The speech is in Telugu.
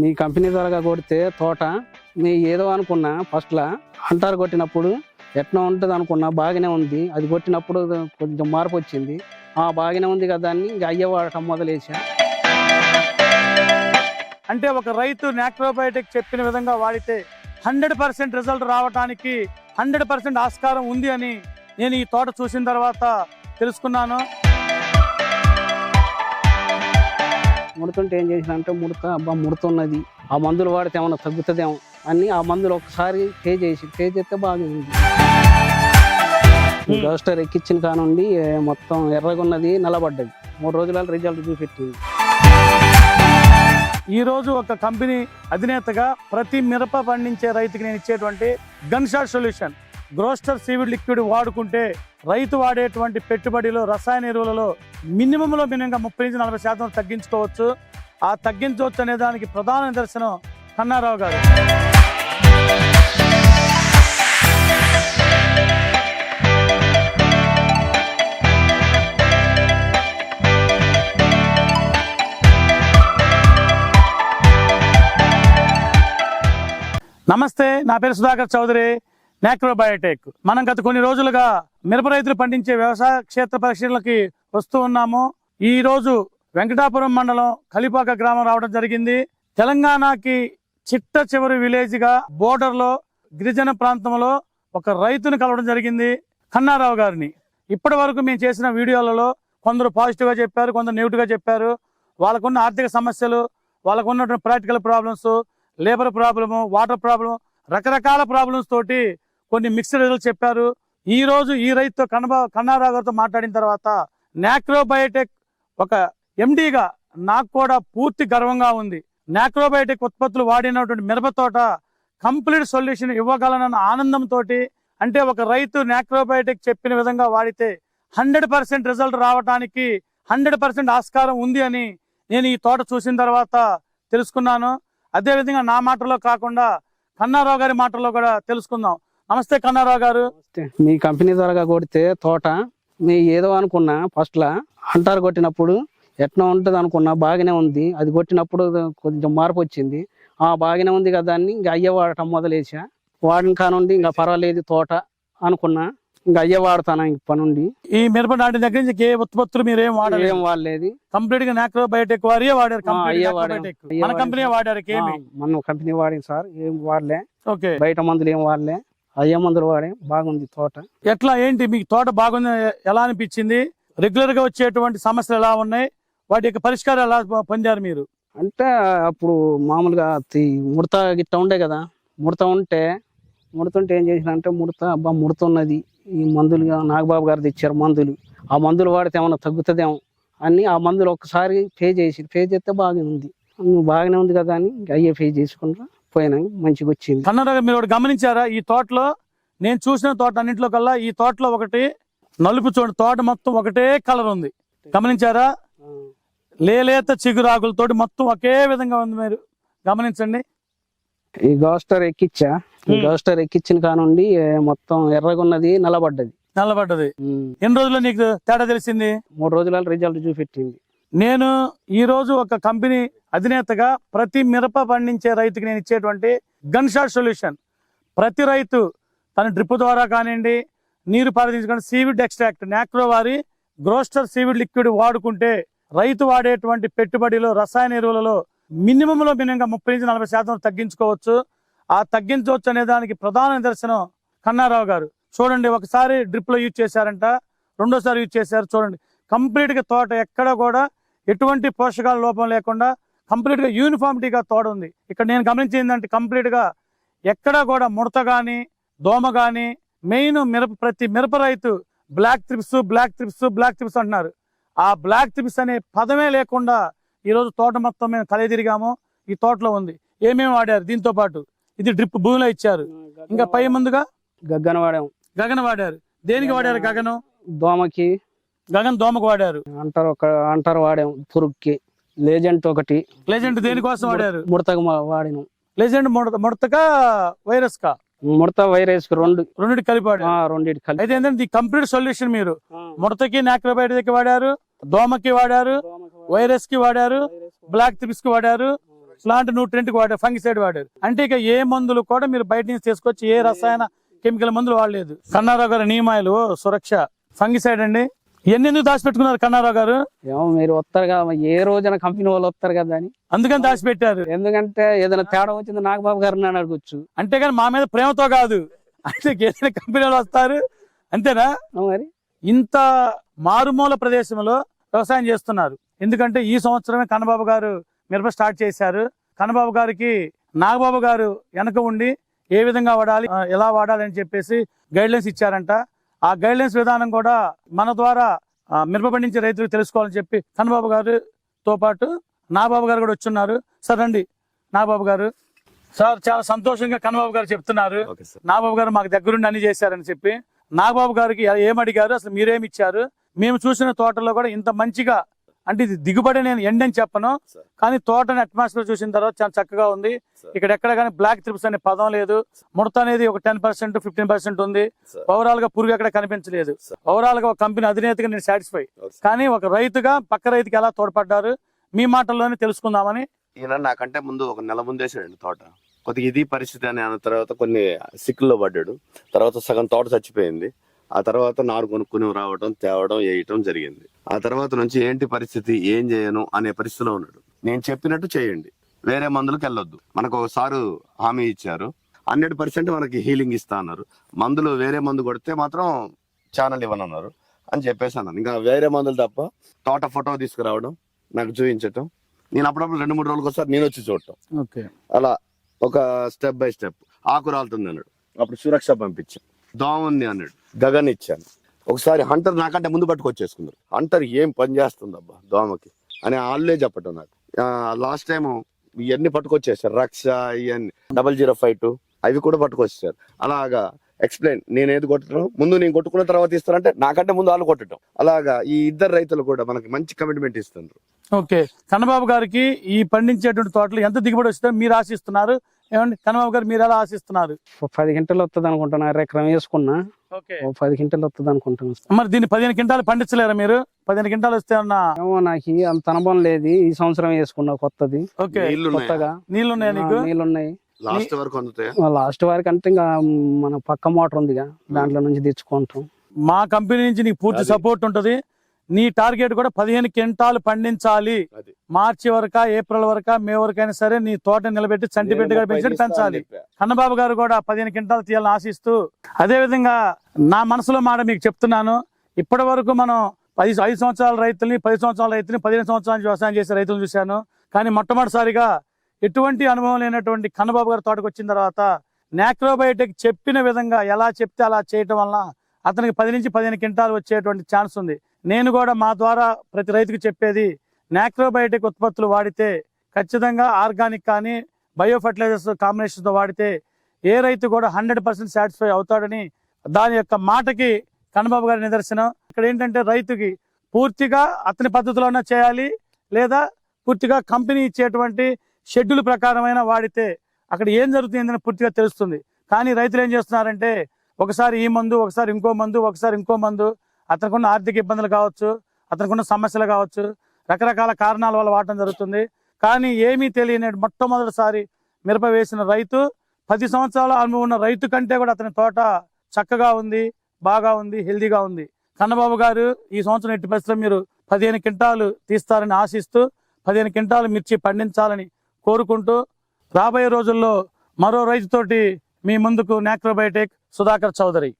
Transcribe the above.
మీ కంపెనీ ద్వారా కొడితే తోట మీ ఏదో అనుకున్నా ఫస్ట్లో అంటారు కొట్టినప్పుడు ఎట్లా ఉంటుంది అనుకున్నా బాగానే ఉంది. అది కొట్టినప్పుడు కొంచెం మార్పు వచ్చింది. ఆ బాగానే ఉంది కదా అని ఇంకా అయ్యే వాడటం మొదలేసా అంటే ఒక రైతు నాక్రోబయోటిక్ చెప్పిన విధంగా వాడితే హండ్రెడ్ పర్సెంట్ రిజల్ట్ రావడానికి హండ్రెడ్ పర్సెంట్ ఆస్కారం ఉంది అని నేను ఈ తోట చూసిన తర్వాత తెలుసుకున్నాను. ముడుతుంటే ఏం చేసినంటే ముడత అబ్బా ముడుతున్నది. ఆ మందులు వాడితే ఏమన్నా తగ్గుతుందేమో అని ఆ మందులు ఒకసారి పే చేసి పే చేస్తే బాగుంది డోస్టర్ ఎక్కించిన కానుండి మొత్తం ఎర్రగున్నది నిలబడ్డది మూడు రోజుల రిజల్ట్ చూపెట్టింది. ఈ రోజు ఒక కంపెనీ అధినేతగా ప్రతి మిరప పండించే రైతుకి నేను ఇచ్చేటువంటి గన్ షాట్ సొల్యూషన్. గ్రోస్టర్ సీవిడ్ లిక్విడ్ వాడుకుంటే రైతు వాడేటువంటి పెట్టుబడిలో రసాయన ఎరువులలో మినిమంలో మినిమంగా ముప్పై నుంచి నలభై శాతం తగ్గించుకోవచ్చు. ఆ తగ్గించవచ్చు అనే దానికి ప్రధాన నిదర్శనం కన్నారావు గారు. నమస్తే నా పేరు సుధాకర్ చౌదరి. మ్యాక్రోబయోటెక్ మనం గత కొన్ని రోజులుగా మిరప రైతులు పండించే వ్యవసాయ క్షేత్ర పరిశీలనకి వస్తూ ఉన్నాము. ఈ రోజు వెంకటాపురం మండలం కలిపాక గ్రామం రావడం జరిగింది. తెలంగాణకి చిట్ట చివరి విలేజ్గా బోర్డర్లో గిరిజన ప్రాంతంలో ఒక రైతును కలవడం జరిగింది కన్నారావు గారిని. ఇప్పటి వరకు మేము చేసిన వీడియోలలో కొందరు పాజిటివ్గా చెప్పారు కొందరు నెగిటివ్గా చెప్పారు. వాళ్ళకున్న ఆర్థిక సమస్యలు వాళ్ళకు ఉన్నటువంటి practical problems labour problem water problem రకరకాల ప్రాబ్లమ్స్ తోటి కొన్ని మిక్స్డ్ రిజల్ట్స్ చెప్పారు. ఈ రోజు ఈ రైతుతో కన్నబా కన్నారావు గారితో మాట్లాడిన తర్వాత నాక్రోబయోటెక్ ఒక ఎండిగా నాకు కూడా పూర్తి గర్వంగా ఉంది. నాక్రోబయోటిక్ ఉత్పత్తులు వాడినటువంటి మిరప తోట కంప్లీట్ సొల్యూషన్ ఇవ్వగలనన్న ఆనందంతో అంటే ఒక రైతు నాక్రోబయోటిక్ చెప్పిన విధంగా వాడితే హండ్రెడ్ పర్సెంట్ రిజల్ట్ రావడానికి హండ్రెడ్ పర్సెంట్ ఆస్కారం ఉంది అని నేను ఈ తోట చూసిన తర్వాత తెలుసుకున్నాను. అదేవిధంగా నా మాటలో కాకుండా కన్నారావు గారి మాటల్లో కూడా తెలుసుకుందాం. నమస్తే కన్నారావు గారు. మీ కంపెనీ ద్వారా కొడితే తోట మీ ఏదో అనుకున్నా ఫస్ట్లో అంటారు కొట్టినప్పుడు ఎట్లా ఉంటుంది అనుకున్నా బాగానే ఉంది. అది కొట్టినప్పుడు కొంచెం మార్పు వచ్చింది. ఆ బాగానే ఉంది కదా అని ఇంకా అయ్యే వాడటం మొదలేసా వాడిన కానుండి ఇంకా పర్వాలేదు తోట అనుకున్నా ఇంకా అయ్యే వాడతాను ఇంక నుండి ఈ మిరప నాటిన దగ్గర నుంచి ఏ ఉత్పత్తులు మీరు ఏం వాడలేదు? ఏం వాడలేదు. కంప్లీట్గా నాక్రోబయోటిక్ వారియే వాడారు. ఆ, complete అయ్యే నాక్రోబయోటిక్. వాడాం. అయ్యే మన. కంపెనీ వాడారు. మన కంపెనీ వాడింది సార్. ఏం వాడలే. ఓకే. బయట మందులు ఏం వాడలే. అయ్యే మందులు వాడే? బాగుంది తోట. ఎట్లా ఏంటి? మీకు తోట బాగుంది ఎలా అనిపించింది? రెగ్యులర్గా వచ్చేటువంటి సమస్యలు ఎలా ఉన్నాయి? వాటి యొక్క పరిష్కారం ఎలా పొందారు మీరు? అంటే అప్పుడు మామూలుగా ముడత గిట్ట ఉండే కదా? ముడత ఉంటే ముడతుంటే ఏం చేసినంటే ముడత అబ్బా ముడుతున్నది. ఈ మందులు నాగబాబు గారు తెచ్చారు మందులు. ఆ మందులు వాడితే ఏమన్నా తగ్గుతుందేమో? అని ఆ మందులు ఒక్కసారి పే చేసి పే చేస్తే బాగానే ఉంది. నువ్వు బాగానే ఉంది కదా అని అయ్యే పే చేసుకుంటా. పోయినా మంచిగా వచ్చింది. కన్నడ మీరు గమనించారా? ఈ తోటలో నేను చూసిన తోట అన్నింటిలో కల్లా ఈ తోటలో ఒకటి నలుపు చూడండి. తోట మొత్తం ఒకటే కలర్ ఉంది. గమనించారా? లేలేత చిగురాకులతోటి మొత్తం ఒకే విధంగా ఉంది మీరు. గమనించండి. ఈ గోస్టర్ ఎక్కిచ్చా? ఈ. గోస్టర్ ఎక్కిచ్చిన కానుండి మొత్తం ఎర్రగున్నది నల్లబడ్డది. నల్లబడ్డది. ఎన్ని రోజుల్లో నీకు తేడా తెలిసింది? మూడు రోజుల రిజల్ట్ చూపెట్టింది. నేను ఈరోజు ఒక కంపెనీ అధినేతగా ప్రతి మిరప పండించే రైతుకి నేను ఇచ్చేటువంటి గన్ షాట్ సొల్యూషన్. ప్రతి రైతు తన డ్రిప్ ద్వారా కానివ్వండి నీరు పారదించుకుని సీవిడ్ ఎక్స్ట్రాక్ట్ నాక్రో వారి గ్రోస్టర్ సీవిడ్ లిక్విడ్ వాడుకుంటే రైతు వాడేటువంటి పెట్టుబడిలో రసాయన ఎరువులలో మినిమంలో మినిమంగా ముప్పై నుంచి నలభై శాతం తగ్గించుకోవచ్చు. ఆ తగ్గించవచ్చు అనే దానికి ప్రధాన నిదర్శనం కన్నారావు గారు. చూడండి ఒకసారి డ్రిప్లో యూజ్ చేశారంట రెండోసారి యూజ్ చేశారు చూడండి. కంప్లీట్గా తోట ఎక్కడ కూడా ఎటువంటి పోషకాల లోపం లేకుండా కంప్లీట్గా యూనిఫామిటీగా తోట ఉంది ఇక్కడ నేను గమనించింది ఏంటంటే కంప్లీట్గా ఎక్కడా కూడా ముడత గాని దోమ గాని మెయిన్ మిరప ప్రతి మిరప రైతు black thrips black thrips black thrips అంటున్నారు. ఆ బ్లాక్ త్రిప్స్ అనే పదమే లేకుండా ఈ రోజు తోట మొత్తం మేము కలయి తిరిగాము ఈ తోటలో ఉంది. ఏమేమి వాడారు? దీంతో పాటు ఇది డ్రిప్ భూమిలో ఇచ్చారు. ఇంకా పై ముందుగా? గగ్గన వాడాం గగన వాడారు. దేనికి వాడారు గగనం? దోమకి. గగన్ దోమకు వాడారు. అంటారు ఒక అంటారు వాడాం పురుగుకి లేజెంట్ ఒకటి. లెజెండ్ దేనికోసం వాడారు? ముడతకు వాడినాం. లెజెండ్ ముడత ముడతక వైరస్ కా? ముడత వైరస్కి రెండు. రెండింటి కలిపి రెండిటి కలిపి. అయితే ఏంటంటే ది కంప్లీట్ సొల్యూషన్ మీరు. ముడతకి నాక్రోబయోటిక్ వాడారు దోమకి వాడారు వైరస్కి వాడారు బ్లాక్ థిప్స్కి వాడారు ప్లాంట్ న్యూట్రెంట్ వాడారు ఫంగిసైడ్ వాడారు. అంటే ఇక ఏ మందులు కూడా మీరు బయట నుంచి తీసుకొచ్చి ఏ రసాయన కెమికల్ మందులు వాడలేదు. కన్నారావు గారు నీమాయిలు సురక్ష ఫంగిసైడ్ అండి. ఎన్ని ఎందుకు దాచిపెట్టుకున్నారు కన్నారావు గారు? ఏమో మీరు వస్తారు కదా ఏ రోజున కంపెనీ వాళ్ళు వస్తారు కదా అని. అందుకని దాచిపెట్టారు. ఎందుకంటే ఏదైనా తేడా వచ్చింది నాగబాబు గారిని అని అడగొచ్చు. అంటే కానీ మా మీద ప్రేమతో కాదు. అంటే ఏదైనా కంపెనీలు వస్తారు అంతేనా? మరి? ఇంత మారుమూల ప్రదేశంలో వ్యవసాయం చేస్తున్నారు. ఎందుకంటే ఈ సంవత్సరమే కన్నబాబు గారు మిరప స్టార్ట్ చేశారు. కన్నబాబు గారికి నాగబాబు గారు వెనక ఉండి ఏ విధంగా వాడాలి ఎలా వాడాలి అని చెప్పేసి గైడ్ లైన్స్ ఇచ్చారంట. ఆ గైడ్ లైన్స్ విధానం కూడా మన ద్వారా మిరప పండించే రైతులకు తెలుసుకోవాలని చెప్పి కన్నబాబు గారుతో పాటు నాగబాబు గారు కూడా వచ్చున్నారు. సార్ రండి. నాగబాబు గారు. సార్ చాలా సంతోషంగా కన్నబాబు గారు చెప్తున్నారు. నాగబాబు గారు మాకు దగ్గరుండి అన్ని చేశారని చెప్పి నాగబాబు గారికి ఏం అడిగారు? అసలు మీరేమి ఇచ్చారు? మేము చూసిన తోటలో కూడా ఇంత మంచిగా అంటే ఇది దిగుబడి నేను ఎండ్ అని చెప్పను. కానీ తోటని అట్మాస్ఫియర్ చూసిన తర్వాత చాలా చక్కగా ఉంది. ఇక్కడ ఎక్కడ కానీ బ్లాక్ త్రిప్స్ అనే పదం లేదు. ముడత అనేది ఒక టెన్ పర్సెంట్ ఫిఫ్టీన్ పర్సెంట్ ఉంది. ఓవరాల్గా పురుగు ఎక్కడ కనిపించలేదు. ఓవరాల్గా ఒక కంపెనీ అధినేతగా నేను సాటిస్ఫై. కానీ ఒక రైతుగా పక్క రైతుకి ఎలా తోడ్పడ్డారు? మీ మాటల్లోనే తెలుసుకుందామని. ఈయన నాకంటే ముందు ఒక నెల ముందేసాడండి తోట. కొద్దిగా ఇది పరిస్థితి అని అన్న తర్వాత కొన్ని సిక్కుల్లో పడ్డాడు. తర్వాత సగం తోట చచ్చిపోయింది. ఆ తర్వాత నారు కొనుక్కుని రావడం తేవడం వేయటం జరిగింది. ఆ తర్వాత నుంచి ఏంటి పరిస్థితి ఏం చేయను అనే పరిస్థితిలో ఉన్నాడు. నేను చెప్పినట్టు చేయండి. వేరే మందులకు వెళ్ళొద్దు. మనకు ఒకసారి హామీ ఇచ్చారు. హండ్రెడ్ పర్సెంట్ మనకి హీలింగ్ ఇస్తా అన్నారు. మందులు వేరే మందు కొడితే మాత్రం ఛానల్ ఇవ్వనన్నారు అని చెప్పేసి అన్నాను. ఇంకా వేరే మందులు తప్ప తోట ఫోటో తీసుకురావడం నాకు చూపించటం. నేను అప్పుడప్పుడు రెండు మూడు రోజులకు ఒకసారి నేను వచ్చి చూడటం. ఓకే. అలా ఒక స్టెప్ బై స్టెప్ ఆకు రాలుతుంది అన్నాడు. అప్పుడు సురక్ష పంపించాను దోమ ఉంది అన్నాడు. గగన్ ఇచ్చాను. ఒకసారి హంటర్ నాకంటే ముందు పట్టుకొచ్చేసుకున్నారు. హంటర్ ఏం పని చేస్తుంది అబ్బా దోమకి అని వాళ్ళే చెప్పటం నాకు. లాస్ట్ టైం ఇవన్నీ పట్టుకొచ్చేసారు. రక్ష ఇవన్నీ డబల్ జీరో ఫైవ్ టూ అవి కూడా పట్టుకొచ్చేసారు. అలాగా ఎక్స్ప్లెయిన్ నేను ఏది కొట్టడం ముందు నేను కొట్టుకున్న తర్వాత ఇస్తానంటే నాకంటే ముందు వాళ్ళు కొట్టడం అలాగా ఈ ఇద్దరు రైతులు కూడా మనకి మంచి కమిట్మెంట్ ఇస్తున్నారు ఓకే. కన్నబాబు గారికి ఈ పండించేటువంటి తోటలు ఎంత దిగుబడి వస్తుందో మీరు ఆశిస్తున్నారు. ఏమండి? కన్నబాబు గారు మీరు ఎలా ఆశిస్తున్నారు? పది గంటలు వస్తుంది అనుకుంటున్నా ఎకరం వేసుకున్నా. ఓ పది గంటలు వస్తుంది అనుకుంటున్నా. మరి దీన్ని పదిహేను క్వింటాలు పండించలేరా మీరు? పదిహేను క్వింటాలు వస్తే అన్న ఏమో నాకు అంత అనుభవం లేదు. ఈ సంవత్సరం వేసుకున్నా కొత్తది. ఓకే. నీళ్ళు కొత్తగా. నీళ్ళు ఉన్నాయా నీకు? నీళ్ళు ఉన్నాయి లాస్ట్ వరకు అందుతాయా? లాస్ట్ వారికి అంటే ఇంకా మన పక్క మోటార్ ఉందిగా. దాంట్లో నుంచి తెచ్చుకుంటాం. మా కంపెనీ నుంచి నీకు పూర్తి. సపోర్ట్ ఉంటది. నీ టార్గెట్ కూడా పదిహేను క్వింటాలు పండించాలి. మార్చి వరక ఏప్రిల్ వరక మే వరకైనా సరే నీ తోట నిలబెట్టి చంటిపెట్టి నేను పెంచి పెంచాలి. కన్నబాబు గారు కూడా పదిహేను క్వింటాలు తీయాలని ఆశిస్తూ అదే విధంగా నా మనసులో మాట మీకు చెప్తున్నాను. ఇప్పటి వరకు మనం పది ఐదు సంవత్సరాల రైతుల్ని పది సంవత్సరాల రైతుల్ని పదిహేను సంవత్సరాల వ్యవసాయం చేసే రైతులను చూశాను. కానీ మొట్టమొదటిసారిగా ఎటువంటి అనుభవం లేనటువంటి కన్నబాబు గారి తోటకు వచ్చిన తర్వాత నాక్రోబయోటిక్ చెప్పిన విధంగా ఎలా చెప్తే అలా చేయటం వలన అతనికి పది నుంచి పదిహేను క్వింటాలు వచ్చేటువంటి ఛాన్స్ ఉంది. నేను కూడా మా ద్వారా ప్రతి రైతుకు చెప్పేది నాక్రోబయోటిక్ ఉత్పత్తులు వాడితే ఖచ్చితంగా ఆర్గానిక్ కానీ బయో ఫర్టిలైజర్స్ కాంబినేషన్తో వాడితే ఏ రైతు కూడా హండ్రెడ్ పర్సెంట్ సాటిస్ఫై అవుతాడని దాని యొక్క మాటకి కన్నబాబు గారి నిదర్శనం. ఇక్కడ ఏంటంటే రైతుకి పూర్తిగా అతని పద్ధతిలోనే చేయాలి లేదా పూర్తిగా కంపెనీ ఇచ్చేటువంటి షెడ్యూల్ ప్రకారమైన వాడితే అక్కడ ఏం జరుగుతుందని పూర్తిగా తెలుస్తుంది. కానీ రైతులు ఏం చేస్తున్నారంటే ఒకసారి ఈ మందు ఒకసారి ఇంకో మందు ఒకసారి ఇంకో మందు అతనికున్న ఆర్థిక ఇబ్బందులు కావచ్చు అతనికున్న సమస్యలు కావచ్చు రకరకాల కారణాల వల్ల వాడటం జరుగుతుంది. కానీ ఏమీ తెలియని మొట్టమొదటిసారి మిరప వేసిన రైతు పది సంవత్సరాల అనుభవం ఉన్న రైతు కంటే కూడా అతని తోట చక్కగా ఉంది బాగా ఉంది హెల్దీగా ఉంది. కన్నబాబు గారు ఈ సంవత్సరం ఎట్టి పరిస్థితుల్లో మీరు పదిహేను క్వింటాలు తీస్తారని ఆశిస్తూ పదిహేను క్వింటాలు మిర్చి పండించాలని కోరుకుంటూ రాబోయే రోజుల్లో మరో రైతుతోటి మీ ముందుకు నాక్రోబయోటిక్ సుధాకర్ చౌదరి.